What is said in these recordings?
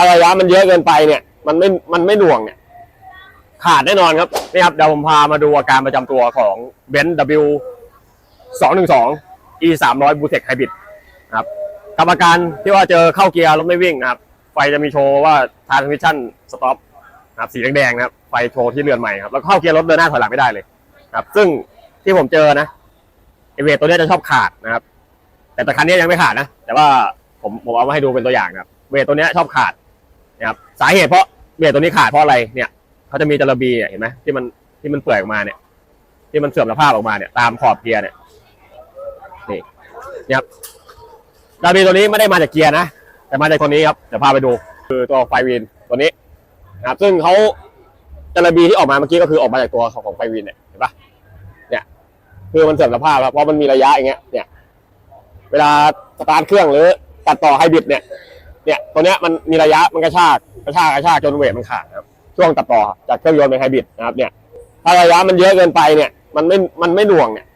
ถ้าระยะมันเยอะเกินไปเนี่ย มันไม่มันไม่หน่วงเนี่ย ขาดแน่นอนครับนี่ครับเดี๋ยวผมพามาดูอาการประจำตัวของเบนซ์ W สองหนึ่งสอง E สามร้อยบูเทคไฮบริดนะครับกับอาการที่ว่าเจอเข้าเกียร์รถไม่วิ่งนะครับ ไฟจะมีโชว์ว่า transmission stop นะครับสีแดงๆนะครับ ไฟโชว์ที่เรือนใหม่ครับ แล้วเข้าเกียร์รถเดินหน้าถอยหลังไม่ได้เลยนะครับ ซึ่งที่ผมเจอนะไอเวทตัวนี้จะชอบขาดนะครับ แต่แต่คันนี้ยังไม่ขาดนะ แต่ว่าผมผมเอามาให้ดูเป็นตัวอย่างนะครับ เวทตัวนี้ชอบขาด นะครับสาเหตุเพราะเวทตัวนี้ขาดเพราะอะไรเนี่ยเขาจะมีจระบีเนี่ยเห็นไหมที่มันที่มันเปื่อยออกมาเนี่ย ที่มันเสื่อมสภาพออกมาเนี่ยตามขอบเกียร์เนี่ยนี่นี่ยครับจระบีตัวนี้ไม่ได้มาจากเกียร์นะแต่มาจากตัวนี้ครับเดี๋ยวพาไปดู คือตัวไฟวินตัวนี้นะครับซึ่งเขาจระบีที่ออกมาเมื่อกี้ก็คือออกมาจากตัวของของไฟวินเนี่ยเห็นปะเนี่ย คือมันเสื่อมสภาพครับเพราะมันมีระยะอย่างเงี้ยเนี่ย เวลาสตาร์ทเครื่องหรือตัดต่อไฮบริดเนี่ย เนี่ยตัวเนี้ยมันมีระยะมันกระชากกระชากกระชากจนเวทมันขาดครับช่วงตัดต่อจากเครื่องยนต์เป็นไฮบริดนะครับเนี่ยถ้าระยะมันเยอะเกินไปเนี่ย มันไม่มันไม่หน่วงเนี่ย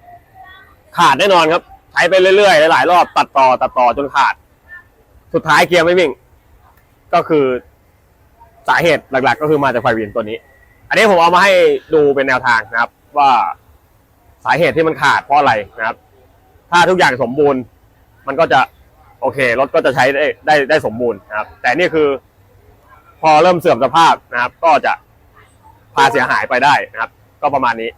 ขาดแน่นอนครับใช้ไปเรื่อยๆหลายๆรอบตัดต่อตัดต่อจนขาด สุดท้ายเกียร์ไม่วิ่ง ก็คือสาเหตุหลัก ๆ ก็คือมาจากไฟเวินตัวนี้ อันนี้ผมเอามาให้ดูเป็นแนวทางนะครับ ว่าสาเหตุที่มันขาดเพราะอะไรนะครับ ถ้าทุกอย่างสมบูรณ์ มันก็จะ โอเครถก็จะใช้ได้ได้ได้สมบูรณ์นะครับ แต่นี่คือ พอเริ่มเสื่อมสภาพนะครับ ก็จะพาเสียหายไปได้นะครับ ก็ประมาณนี้